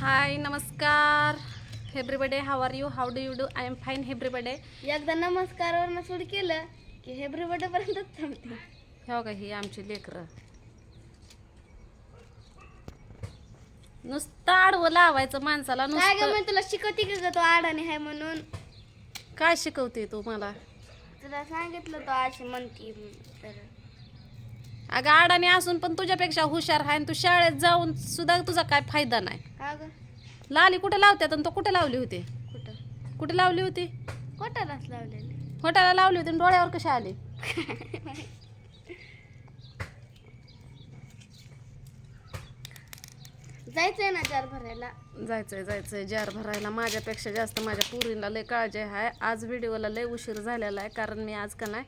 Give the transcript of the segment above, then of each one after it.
हाय नमस्कार. Everybody how are you how do you do I am fine everybody एकदा नमस्कारवर सुरू केलं की हे पर्यंतच थांबते. हे बघा ही आमची लेकरं. नुसतं आडवं लावायचं माणसाला काय ग नुसतं. मी तुला शिकवते का ग तो अडाणी आहे म्हणून? काय शिकवते तू मला? तुला सांगितलं तो अशी म्हणती तर अगं अडाणी असून पण तुझ्यापेक्षा हुशार आहे आणि तू शाळेत जाऊन सुद्धा तुझा काय फायदा नाही. का ग? लाली कुठे लावत्यात आणि तो कुठे लावली होती? कुठं? कुठे लावली होती? कोटालाच लावलेले. होटाला लावली होती आणि डोळ्यावर कशी आली? जायचंय ना चार भरायला. जायचंय जायचंय. जार भरायला माझ्यापेक्षा जास्त माझ्या पुरीला लय काळजी आहे. आज व्हिडिओला लय उशीर झालेला आहे कारण मी आज का नाही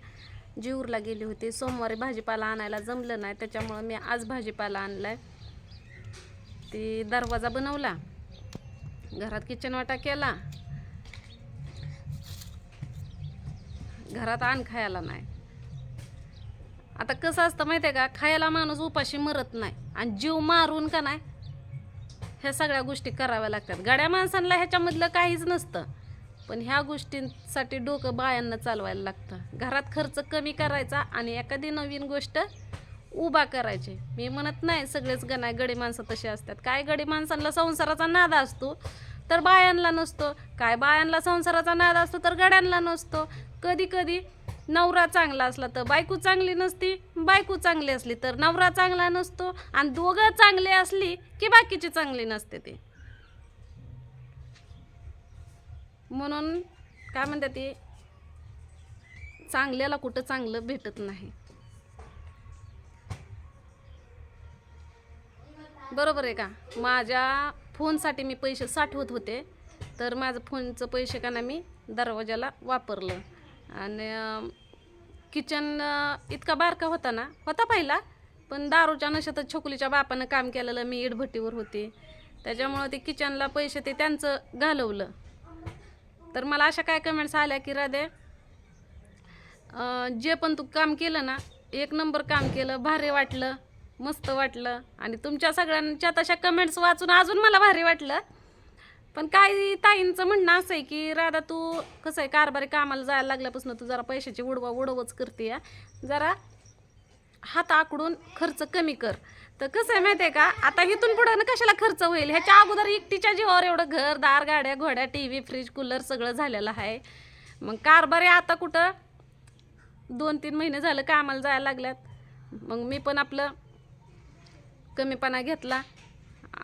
जीवरला गेली होती. सोमवारी भाजीपाला आणायला जमलं नाही त्याच्यामुळं मी आज भाजीपाला आणलाय. ती दरवाजा बनवला. घरात किचन वाटा केला. घरात आण खायला नाही. आता कसं असतं माहिती आहे का? खायला माणूस उपाशी मरत नाही. आणि जीव मारून का नाही? ह्या सगळ्या गोष्टी कराव्या लागतात. गड्या माणसांना ह्याच्यामधलं काहीच नसतं. पण ह्या गोष्टींसाठी डोकं बायांना चालवायला लागतं. घरात खर्च कमी करायचा आणि एखादी नवीन गोष्ट उभा करायची. मी म्हणत नाही सगळेच गणाय गडी माणसं तशी असतात. काय गडी माणसांना संसाराचा नाद असतो तर बायांना नसतो. काय बायांना संसाराचा नाद असतो तर गड्यांना नसतो. कधी कधी नवरा चांगला असला तर बायको चांगली नसती बायको चांगली असली तर नवरा चांगला नसतो आणि दोघं चांगले असली की बाकीची चांगली नसते ते. म्हणून काय म्हणते ते चांगल्याला कुठं चांगलं भेटत नाही. बरोबर आहे का? माझ्या फोनसाठी मी पैसे साठवत होते तर माझं फोनचं पैसे का ना मी दरवाजाला वापरलं. आणि किचन इतका बारका होता ना होता पहिला पण दारूच्या नशात छोकलीच्या बापानं काम केलेलं मी इडभट्टीवर होते. त्याच्यामुळं ते किचनला पैसे ते त्यांचं घालवलं. तर मला अशा काय कमेंट्स आल्या की राधे जे पण तू काम केलं ना एक नंबर काम केलं भारी वाटलं मस्त वाटलं आणि तुमच्या सगळ्यांच्या तशा कमेंट्स वाचून अजून मला भारी वाटलं. पण काही ताईंचं म्हणणं असं आहे की राधा तू कसं आहे कारभारी कामाला जायला लागल्यापासून तू जरा पैशाची उडवा उडवच करते जरा हात आकडून खर्च कमी कर. तर कसं आहे माहिती आहे का? आता इथून पुढं ना कशाला खर्च होईल? ह्याच्या अगोदर एकटीच्या जीवावर एवढं घर दार गाड्या घोड्या टी व्ही फ्रीज कूलर सगळं झालेलं आहे. मग कारभारी आता कुठं? दोन तीन महिने झालं कामाला जायला लागल्यात. मग मी पण आपलं कमीपणा घेतला.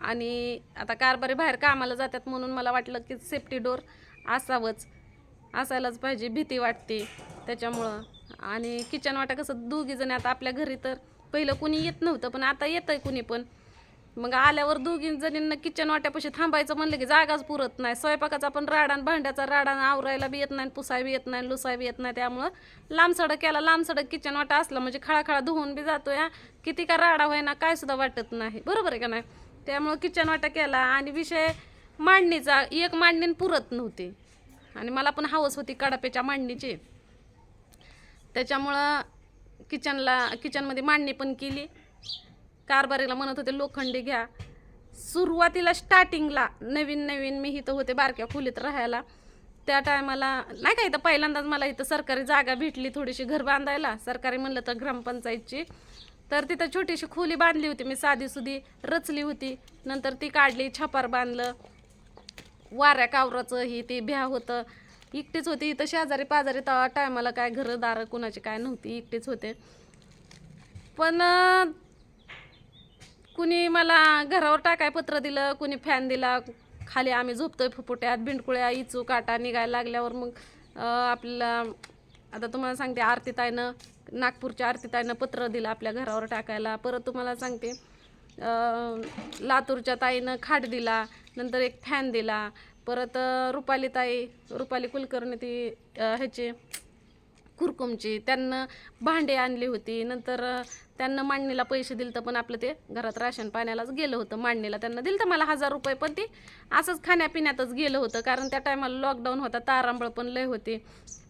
आणि आता कारभारी बाहेर कामाला जातात म्हणून मला वाटलं की सेफ्टी डोर असावंच. असायलाच पाहिजे भीती वाटते त्याच्यामुळं. आणि किचन वाटा कसं दोघीजणी आता आपल्या घरी तर पहिलं कुणी येत नव्हतं पण आता येतंय कुणी पण. मग आल्यावर दोघी जणींना किचन वाट्यापाशी थांबायचं म्हणलं की जागाच पुरत नाही. स्वयंपाकाचा पण राडान भांड्याचा राडान आवरायला बी येत नाही पुसाय बी येत नाही लुसाय बी येत नाही. त्यामुळं लांब सडक केला लांब सडक किचन वाटा असला म्हणजे खळाखळा धुवून बी जातो या किती का राडा होय ना काय सुद्धा वाटत नाही. बरोबर आहे का नाही? त्यामुळं किचन वाटा केला आणि विषय मांडणीचा एक मांडणी पुरत नव्हती. आणि मला पण हवस होती कडापेच्या मांडणीची. त्याच्यामुळं किचनला किचनमध्ये मांडणी पण केली. कारभारीला म्हणत होते लोखंडी घ्या. सुरुवातीला स्टार्टिंगला नवीन नवीन मी इथं होते बारक्या खोलीत राहायला. त्या टायमाला नाही का इथं पहिल्यांदाच मला इथं सरकारी जागा भेटली थोडीशी घर बांधायला. सरकारी म्हणलं तर ग्रामपंचायतची. तर तिथं छोटीशी खोली बांधली होती मी साधी सुधी रचली होती. नंतर ती काढली छपार बांधलं. वाऱ्या कावराचं ही ते भ्या होतं. एकटेच होती. इथं शेजारी पाजारी तेव्हा टायमाला काय घरं दारं कुणाची काय नव्हती. एकटेच होते. पण कुणी मला घरावर टाकाय पत्र दिलं कुणी फॅन दिला खाली आम्ही झोपतोय फुफुट्यात भिंडकुळ्या इचू काटा निघायला लागल्यावर मग आपल्याला आता तुम्हाला सांगते आरतीताईनं नागपूरच्या आरतीताईनं पत्र दिलं आपल्या घरावर टाकायला. परत तुम्हाला सांगते लातूरच्या ताईनं खाट दिला नंतर एक फॅन दिला परत रुपाली ताई रुपाली कुलकर्णी ती ह्याची खुरकुमची त्यांना भांडे आणली होती. नंतर त्यांना मांडणीला पैसे दिलं तर पण आपलं ते घरात राशन पाण्यालाच गेलं होतं. मांडणीला त्यांना दिलं तर मला हजार रुपये पण ते असंच खाण्यापिण्यातच गेलं होतं कारण त्या टायमाला लॉकडाऊन होता तारांबळ पण लय होते.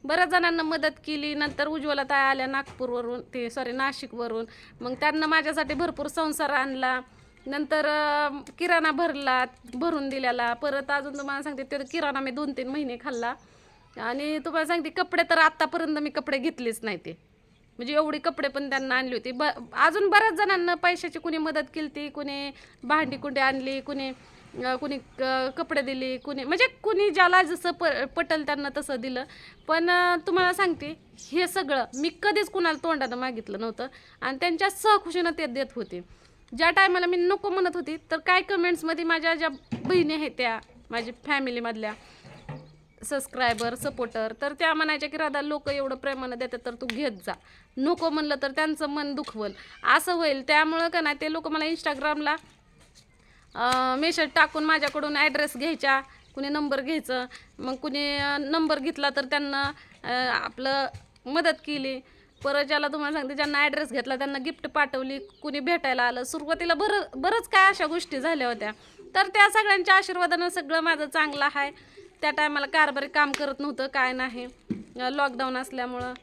बऱ्याच जणांना मदत केली नंतर उज्ज्वला ताई आल्या नागपूरवरून ते सॉरी नाशिकवरून. मग त्यांना माझ्यासाठी भरपूर संसार आणला. नंतर किराणा भरला भरून दिल्याला परत अजून तुम्हाला सांगते ते किराणा मी दोन तीन महिने खाल्ला. आणि तुम्हाला सांगते कपडे तर आत्तापर्यंत मी कपडे घेतलेच नाही ते. म्हणजे एवढी कपडे पण त्यांना आणली होती. ब अजून बऱ्याच जणांना पैशाची कुणी मदत केली ती कुणी भांडी कुंडी आणली कुणी कुणी क- कपडे दिले कुणी म्हणजे कुणी ज्याला जसं प पटल त्यांना तसं दिलं. पण तुम्हाला सांगते हे सगळं मी कधीच कुणाला तोंडानं मागितलं नव्हतं. आणि त्यांच्या सहखुशीनं ते देत होते. ज्या टायमाला मी नको म्हणत होती तर काय कमेंट्समध्ये माझ्या ज्या बहिणी आहेत त्या माझ्या फॅमिलीमधल्या सबस्क्रायबर सपोर्टर तर त्या म्हणायच्या की राधा लोक एवढं प्रेमानं देतात तर तू घेत जा. नको म्हणलं तर त्यांचं मन दुखवल. असं होईल. त्यामुळं का नाही ते लोक मला इंस्टाग्रामला मेसेज टाकून माझ्याकडून ॲड्रेस घ्यायच्या कुणी नंबर घ्यायचं मग कुणी नंबर घेतला तर त्यांना आपलं मदत केली. परत ज्याला तुम्हाला सांगते ज्यांना ॲड्रेस घेतला त्यांना गिफ्ट पाठवली कुणी भेटायला आलं. सुरुवातीला बरं बरंच काय अशा गोष्टी झाल्या होत्या. तर त्या सगळ्यांच्या आशीर्वादानं सगळं माझं चांगलं आहे. त्या टायमाला कारभारी काम करत नव्हतं काय नाही. लॉकडाऊन असल्यामुळं.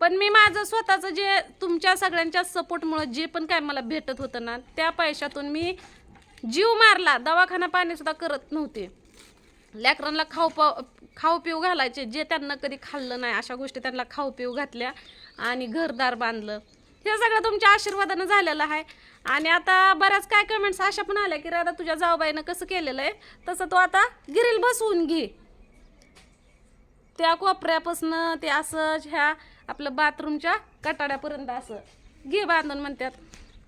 पण मी माझं स्वतःचं जे तुमच्या सगळ्यांच्या सपोर्टमुळं जे पण काय मला भेटत होतं ना त्या पैशातून मी जीव मारला. दवाखाना पाणीसुद्धा करत नव्हते. लॅकरांना खाऊ पाव खाऊ पिऊ घालायचे जे त्यांना कधी खाल्लं नाही अशा गोष्टी त्यांना खाऊ पिऊ घातल्या आणि घरदार बांधलं. हे सगळं तुमच्या आशीर्वादानं झालेलं आहे. आणि आता बऱ्याच काय कमेंट्स अशा पण आल्या की राधा तुझ्या जाऊबाईनं कसं केलेलं आहे? तसं तो आता गिरील बसवून घे. त्या कोपऱ्यापासनं ते असं ह्या आपलं बाथरूमच्या कटाड्यापर्यंत असं घे बांधून म्हणतात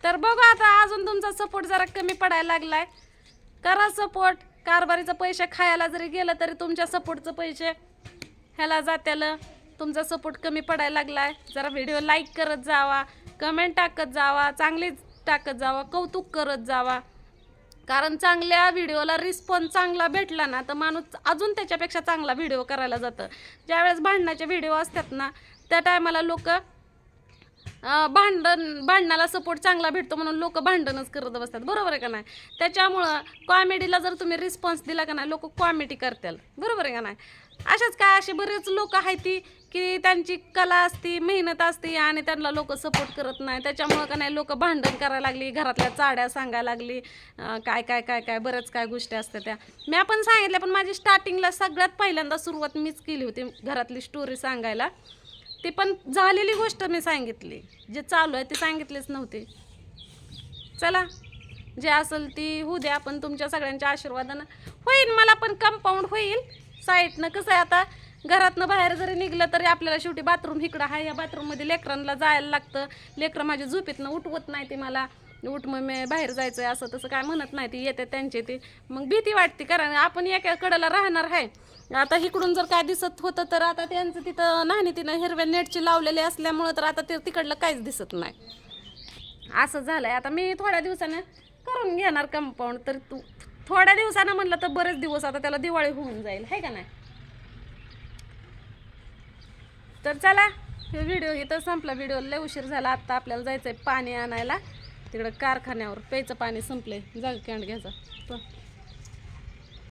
तर बघू आता अजून तुमचा सपोर्ट जरा कमी पडायला लागलाय. करा सपोर्ट कारभारीचं पैसे खायला जरी गेलं तरी तुमच्या सपोर्टचं पैसे ह्याला जात्याला. तुमचा सपोर्ट कमी पडायला लागलाय. जरा व्हिडिओ लाईक करत जावा कमेंट टाकत जावा चांगली टाकत जावा कौतुक करत जावा. कारण चांगल्या व्हिडिओला रिस्पॉन्स चांगला भेटला ना तर माणूस अजून त्याच्यापेक्षा चांगला व्हिडिओ करायला जातं. ज्यावेळेस भांडणाचे व्हिडिओ असतात ना त्या टायमाला लोक भांडण भांडणाला सपोर्ट चांगला भेटतो म्हणून लोक भांडणच करत बसतात. बरोबर आहे का नाही? त्याच्यामुळं कॉमेडीला जर तुम्ही रिस्पॉन्स दिला का नाही लोक कॉमेडी करतील. बरोबर आहे का नाही? अशाच काय असे बरेच लोक आहेत ती की त्यांची कला असती मेहनत असती आणि त्यांना लोक सपोर्ट करत नाही. त्याच्यामुळं का नाही लोक भांडण करायला लागली घरातल्या चाड्या सांगायला लागली काय काय काय काय बऱ्याच काय गोष्टी असतात त्या. मी आपण सांगितल्या पण माझी स्टार्टिंगला सगळ्यात पहिल्यांदा सुरुवात मीच केली होती घरातली स्टोरी सांगायला. ते पण झालेली गोष्ट मी सांगितली. जे चालू आहे ते सांगितलेच नव्हते. चला जे असेल ती होऊ द्या आपण तुमच्या सगळ्यांच्या आशीर्वादानं होईल मला पण कंपाऊंड होईल. साईडनं कसं आहे आता घरातनं बाहेर जरी निघलं तरी आपल्याला शेवटी बाथरूम इकडं आहे. या बाथरूममध्ये लेकरांना जायला लागतं. लेकरं माझ्या झोपेतनं उठवत नाही ते मला. उठ मग मी बाहेर जायचं आहे असं तसं काय म्हणत नाही. ती येते त्यांचे ते. मग भीती वाटते कारण आपण एका कडेला राहणार आहे आता इकडून जर काय दिसत होतं तर आता त्यांचं तिथं नाही तिनं हिरव्या नेटची लावलेली असल्यामुळं तर आता ते तिकडलं काहीच दिसत नाही. असं झालं आहे आता मी थोड्या दिवसानं करून घेणार कंपाऊंड तर तू थोड्या दिवसानं म्हटलं तर बरेच दिवस आता त्याला दिवाळी होऊन जाईल. आहे का नाही? तर चला हे व्हिडिओ इथं संपला. व्हिडिओ लय उशीर झाला. आत्ता आपल्याला जायचं आहे पाणी आणायला. तिकडं कारखान्यावर प्यायचं पाणी संपलंय. जागा कॅन्ड घ्यायचा.